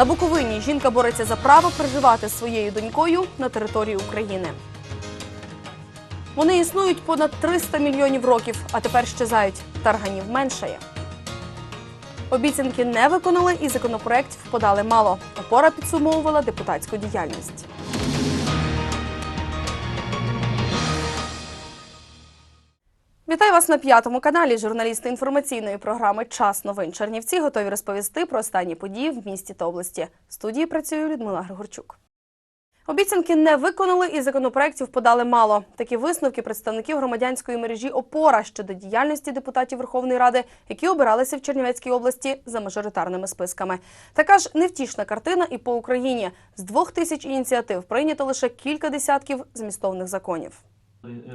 На Буковині жінка бореться за право проживати з своєю донькою на території України. Вони існують понад 300 мільйонів років, а тепер щезають. Тарганів меншає. Обіцянки не виконали і законопроєктів подали мало. Опора підсумовувала депутатську діяльність. Вітаю вас на п'ятому каналі. Журналісти інформаційної програми Час новин Чернівці готові розповісти про останні події в місті та області. В студії працює Людмила Григорчук. Обіцянки не виконали і законопроєктів подали мало. Такі висновки представників громадянської мережі ОПОРА щодо діяльності депутатів Верховної Ради, які обиралися в Чернівецькій області за мажоритарними списками. Така ж невтішна картина і по Україні. З двох тисяч ініціатив прийнято лише кілька десятків змістовних законів.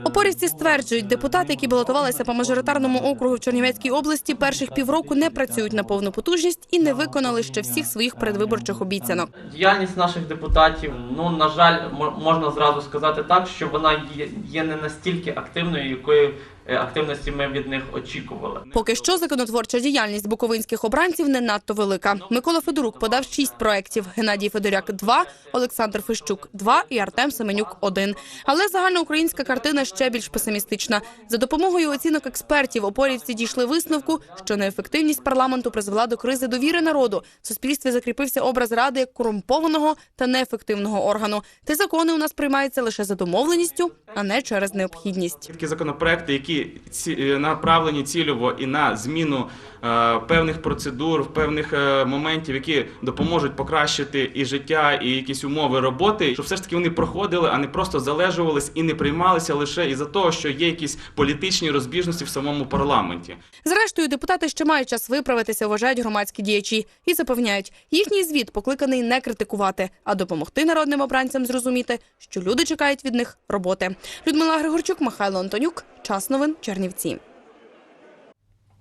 Опорівці стверджують, депутати, які балотувалися по мажоритарному округу в Чернівецькій області, перших півроку не працюють на повну потужність і не виконали ще всіх своїх передвиборчих обіцянок. Діяльність наших депутатів, ну на жаль, мо- можна зразу сказати так, що вона є, не настільки активною, якої е, активності ми від них очікували. Поки що законотворча діяльність буковинських обранців не надто велика. Микола Федорук подав шість проєктів, Геннадій Федоряк – два, Олександр Фищук – два і Артем Семенюк – один. Але загальноукраїнська картина ще більш песимістична. За допомогою оцінок експертів опорівці дійшли висновку, що неефективність парламенту призвела до кризи довіри народу. В суспільстві закріпився образ ради як корумпованого та неефективного органу. Та закони у нас приймаються лише за домовленістю, а не через необхідність. Такі законопроекти, які ці, е, направлені цільово і на зміну е, певних процедур, певних е, моментів, які допоможуть покращити і життя, і якісь умови роботи, щоб все ж таки вони проходили, а не просто залежувались і не приймалися лише із-за того, що є якісь політичні розбіжності в самому парламенті. Зрештою, депутати ще мають час виправитися, вважають громадські діячі і запевняють, їхній звіт покликаний не критикувати, а допомогти народним обранцям зрозуміти, що люди чекають від них роботи. Людмила Григорчук, Михайло Антонюк. Час новин Чернівці.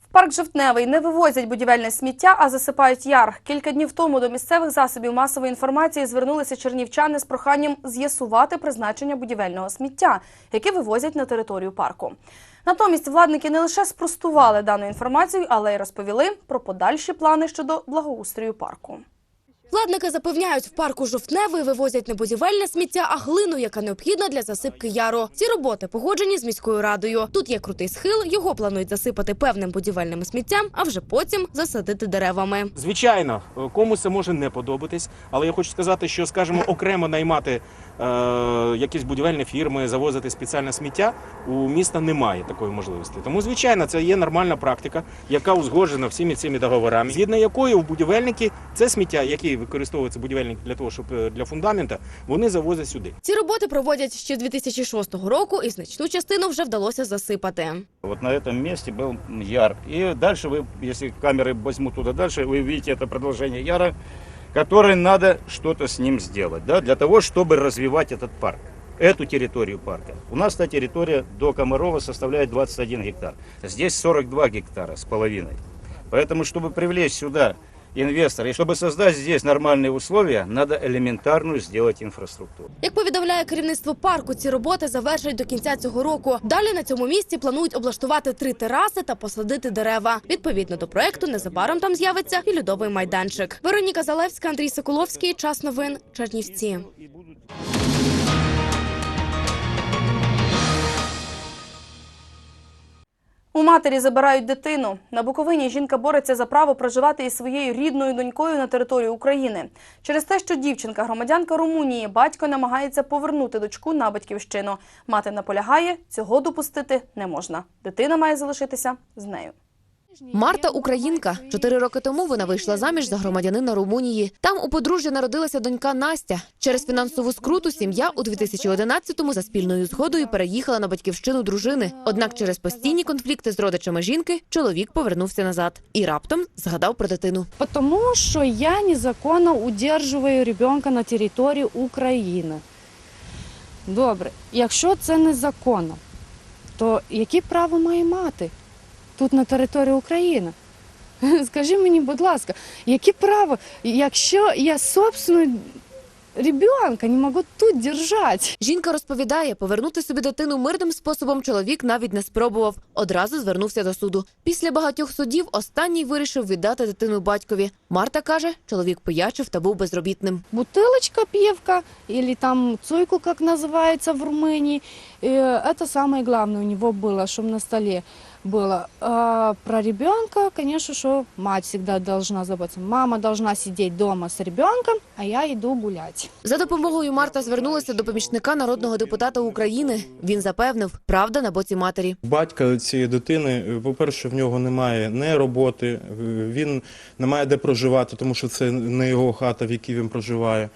В парк Жовтневий не вивозять будівельне сміття, а засипають яр. Кілька днів тому до місцевих засобів масової інформації звернулися чернівчани з проханням з'ясувати призначення будівельного сміття, яке вивозять на територію парку. Натомість владники не лише спростували дану інформацію, але й розповіли про подальші плани щодо благоустрою парку. Владники запевняють, в парку Жовтневий вивозять не будівельне сміття, а глину, яка необхідна для засипки яру. Ці роботи погоджені з міською радою. Тут є крутий схил, його планують засипати певним будівельним сміттям, а вже потім засадити деревами. Звичайно, комусь це може не подобатись, але я хочу сказати, що, скажімо, окремо наймати е, якісь будівельні фірми, завозити спеціальне сміття у міста немає такої можливості. Тому, звичайно, це є нормальна практика, яка узгоджена всіми цими договорами, згідно якої у будівельники це сміття, яке використовується будівельник для того, щоб е, для фундамента, вони завозять сюди. Ці роботи проводять ще 2006 року, і значну частину вже вдалося засипати. Вот на этом месте был яр. И дальше вы, если камеры возьмут туда дальше, вы увидите это продолжение яра, который надо что-то с ним сделать, да, для того, чтобы развивать этот парк, эту территорию парка. У нас та территория до Комарова составляет 21 гектар. Здесь 42 гектара с половиной. Поэтому, чтобы привлечь сюда инвестора и чтобы создать здесь нормальные условия, надо элементарную сделать инфраструктуру. Як повідомляє керівництво парку, ці роботи завершать до кінця цього року. Далі на цьому місці планують облаштувати три тераси та посадити дерева. Відповідно до проекту, незабаром там з'явиться і льодовий майданчик. Вероніка Залевська, Андрій Соколовський. Час новин. Чернівці. У матері забирають дитину. На Буковині жінка бореться за право проживати із своєю рідною донькою на території України. Через те, що дівчинка громадянка Румунії, батько намагається повернути дочку на батьківщину. Мати наполягає, цього допустити не можна. Дитина має залишитися з нею. Марта українка. Чотири роки тому вона вийшла заміж за громадянина Румунії. Там у подружжя народилася донька Настя. Через фінансову скруту сім'я у 2011-му за спільною згодою переїхала на батьківщину дружини. Однак через постійні конфлікти з родичами жінки чоловік повернувся назад і раптом згадав про дитину. Потому что я незаконно удерживаю ребенка на території України. Добре, якщо це незаконно, то які право має мати тут на території України? Скажи мені, будь ласка, які право, якщо я собственну ребенка, не могу тут держать. Жінка розповідає, повернути собі дитину мирним способом чоловік навіть не спробував. Одразу звернувся до суду. Після багатьох судів останній вирішив віддати дитину батькові. Марта каже, чоловік поячив та був безробітним. Бутылочка пивка или там цуйку, как называется в Румынии. Э, Это самое главное у него было, чтобы на столе было. А про ребенка, конечно, что мать всегда должна заботиться. Мама должна сидеть дома с ребенком, а я иду гулять. За допомогою Марта звернулася до помічника народного депутата України. Він запевнив, правда на боці матері. Батька цієї дитини, по-перше, в нього немає не роботи, він не має де проживати, тому що це не його хата, в якій він проживає.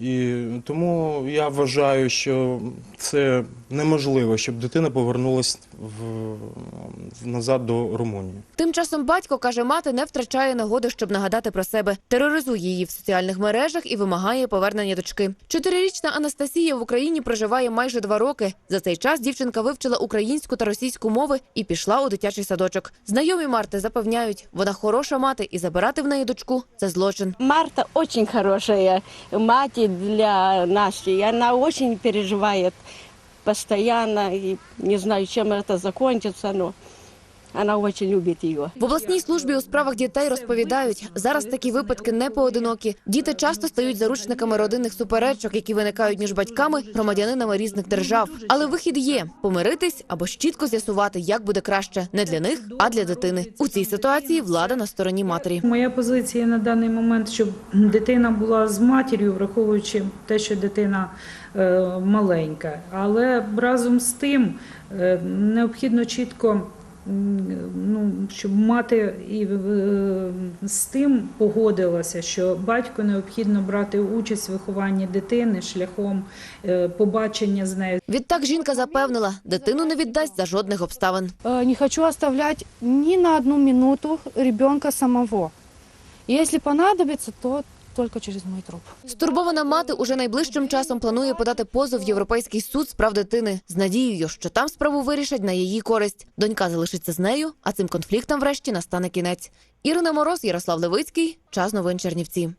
І тому я вважаю, що це неможливо, щоб дитина повернулася в, в, назад до Румунії. Тим часом батько каже, мати не втрачає нагоди, щоб нагадати про себе, тероризує її в соціальних мережах і вимагає повернення дочки. Чотирирічна Анастасія в Україні проживає майже два роки. За цей час дівчинка вивчила українську та російську мови і пішла у дитячий садочок. Знайомі Марти запевняють, вона хороша мати, і забирати в неї дочку це злочин. Марта очень хорошая мать для Насти. Она очень переживает постоянно. И не знаю, чем это закончится, но она очень любит ее. В обласній службі у справах дітей розповідають, зараз такі випадки не поодинокі. Діти часто стають заручниками родинних суперечок, які виникають між батьками, громадянинами різних держав. Але вихід є помиритись або ж чітко з'ясувати, як буде краще не для них, а для дитини. У цій ситуації влада на стороні матері. Моя позиція на даний момент, щоб дитина була з матір'ю, враховуючи те, що дитина е, маленька. Але разом з тим е, необхідно чітко. Ну, щоб мати і е, з тим погодилася, що батько необхідно брати участь в вихованні дитини шляхом е, побачення з нею, Відтак жінка запевнила, дитину не віддасть за жодних обставин. Э, Не хочу оставлять ни на одну минуту ребенка самого. Если понадобится, то только через мой труп. Стурбована мати уже найближчим часом планує подати позов в Європейський суд з прав дитини з надією, що там справу вирішать на її користь. Донька залишиться з нею, а цим конфліктам врешті настане кінець. Ірина Мороз, Ярослав Левицький, час новин Чернівці.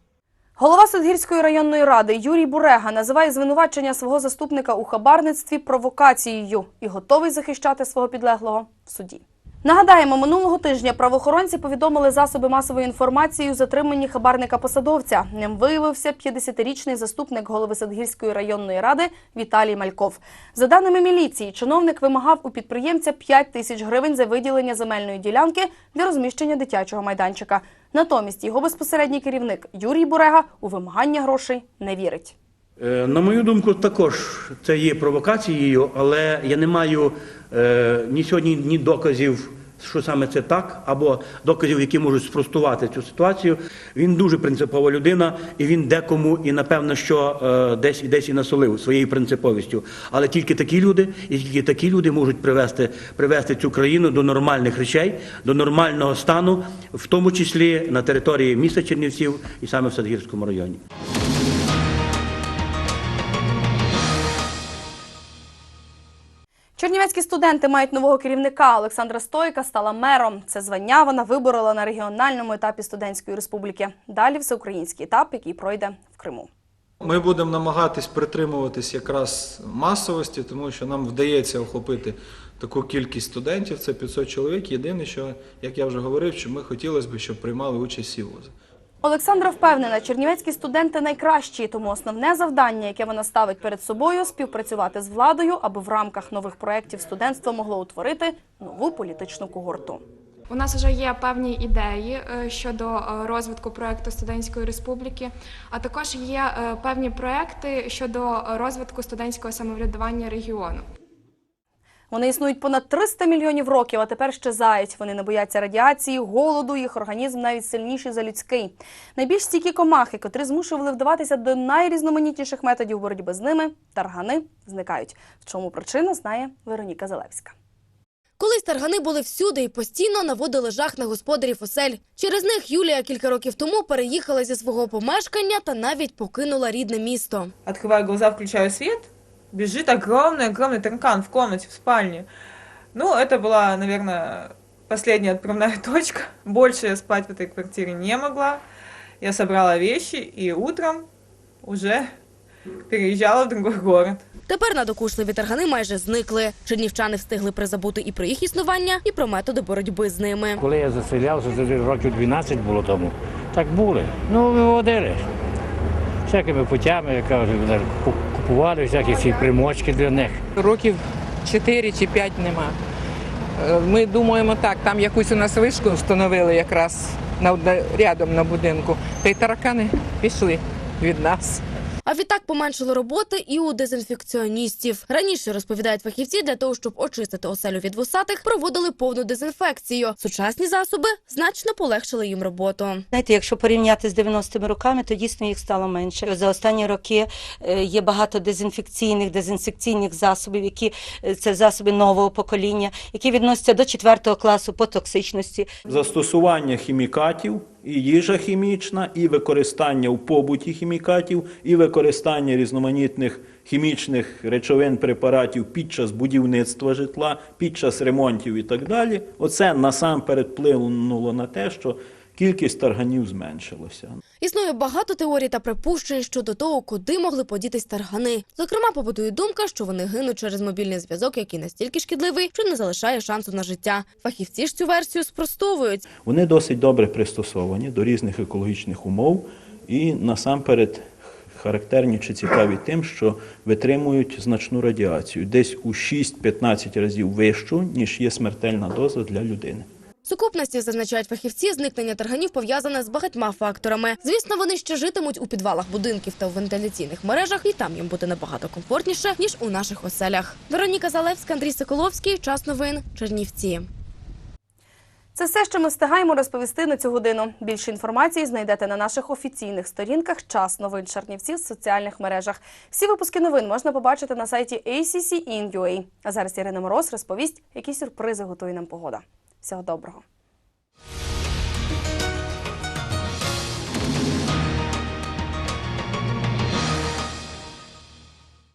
Голова Садгірської районної ради Юрій Бурега називає звинувачення свого заступника у хабарництві провокацією і готовий захищати свого підлеглого в суді. Нагадаємо, минулого тижня правоохоронці повідомили засоби масової інформації у затриманні хабарника-посадовця. Ним виявився 50-річний заступник голови Садгірської районної ради Віталій Мальков. За даними міліції, чиновник вимагав у підприємця 5 тисяч гривень за виділення земельної ділянки для розміщення дитячого майданчика. Натомість його безпосередній керівник Юрій Бурега у вимагання грошей не вірить. Е, На мою думку, також це є провокацією, але я не маю е, ні сьогодні ні доказів, що саме це так, або доказів, які можуть спростувати цю ситуацію. Він дуже принципова людина, і він декому, і напевно, що е, десь десь і насолив своєю принциповістю. Але тільки такі люди, і тільки такі люди можуть привести, привести цю країну до нормальних речей, до нормального стану, в тому числі на території міста Чернівців і саме в Садгірському районі. Чернівецькі студенти мають нового керівника. Олександра Стойка стала мером. Це звання вона виборола на регіональному етапі студентської республіки. Далі всеукраїнський етап, який пройде в Криму. Ми будемо намагатись притримуватись якраз масовості, тому що нам вдається охопити таку кількість студентів, це 500 чоловік. Єдине, що, як я вже говорив, що ми хотілося б, щоб приймали участь всі вузи. Олександра впевнена, чернівецькі студенти найкращі, тому основне завдання, яке вона ставить перед собою, співпрацювати з владою, аби в рамках нових проєктів студентство могло утворити нову політичну когорту. У нас вже є певні ідеї е, щодо е, розвитку проекту студентської республіки, а також є е, певні проекти щодо розвитку студентського самоврядування регіону. Вони існують понад 300 мільйонів років, а тепер ще щезають. Вони не бояться радіації, голоду, їх організм навіть сильніший за людський. Найбільш стійкі комахи, котрі змушували вдаватися до найрізноманітніших методів боротьби з ними, таргани зникають. В чому причина, знає Вероніка Залевська. Колись таргани були всюди і постійно наводили жах на господарів осель. Через них Юлія кілька років тому переїхала зі свого помешкання та навіть покинула рідне місто. Открываю глаза, включаю свет, бежит огромный-огромный таркан в комнате, в спальне. Ну, это была, наверное, последняя отправная точка. Больше я спать в этой квартире не могла. Я собрала вещи, и утром уже переезжала в другой город. Тепер надокушливі таргани майже зникли. Чернівчани встигли призабути і про їх існування, і про методи боротьби з ними. Коли я заселявся, це вже років 12 було тому. Так були. Ну, виводили. Всякими путями, я кажу, вони купували всякі ці примочки для них. Років 4 чи 5 нема. Е, Ми думаємо так, там якусь у нас вишку встановили якраз рядом на будинку, та й таракани пішли від нас. А відтак поменшало роботи і у дезінфекціоністів. Раніше розповідають фахівці, для того, щоб очистити оселю від вусатих, проводили повну дезінфекцію. Сучасні засоби значно полегшили їм роботу. Знаєте, якщо порівняти з 90-ми роками, то дійсно їх стало менше. За останні роки е, є багато дезінфекційних, дезінсекційних засобів, які е, це засоби нового покоління, які відносяться до 4 класу по токсичності. Застосування хімікатів, і їжа хімічна, і використання в побуті хімікатів, і використання різноманітних хімічних речовин препаратів під час будівництва житла, під час ремонтів і так далі. Оце насамперед вплинуло на те, що кількість тарганів зменшилася. Існує багато теорій та припущень щодо того, куди могли подітись таргани. Зокрема, побутує думка, що вони гинуть через мобільний зв'язок, який настільки шкідливий, що не залишає шансу на життя. Фахівці ж цю версію спростовують. Вони досить добре пристосовані до різних екологічних умов і насамперед характерні чи цікаві тим, що витримують значну радіацію, десь у 6-15 разів вищу, ніж є смертельна доза для людини. Сукупності зазначають фахівці, зникнення тарганів пов'язане з багатьма факторами. Звісно, вони ще житимуть у підвалах будинків та в вентиляційних мережах, і там їм буде набагато комфортніше ніж у наших оселях. Вероніка Залевська, Андрій Соколовський. Час новин. Чернівці. Це все, що ми встигаємо розповісти на цю годину. Більше інформації знайдете на наших офіційних сторінках час новин Чернівців в соціальних мережах. Всі випуски новин можна побачити на сайті ACC.in.ua. А зараз Ірина Мороз розповість, які сюрпризи готує нам погода. Всього доброго.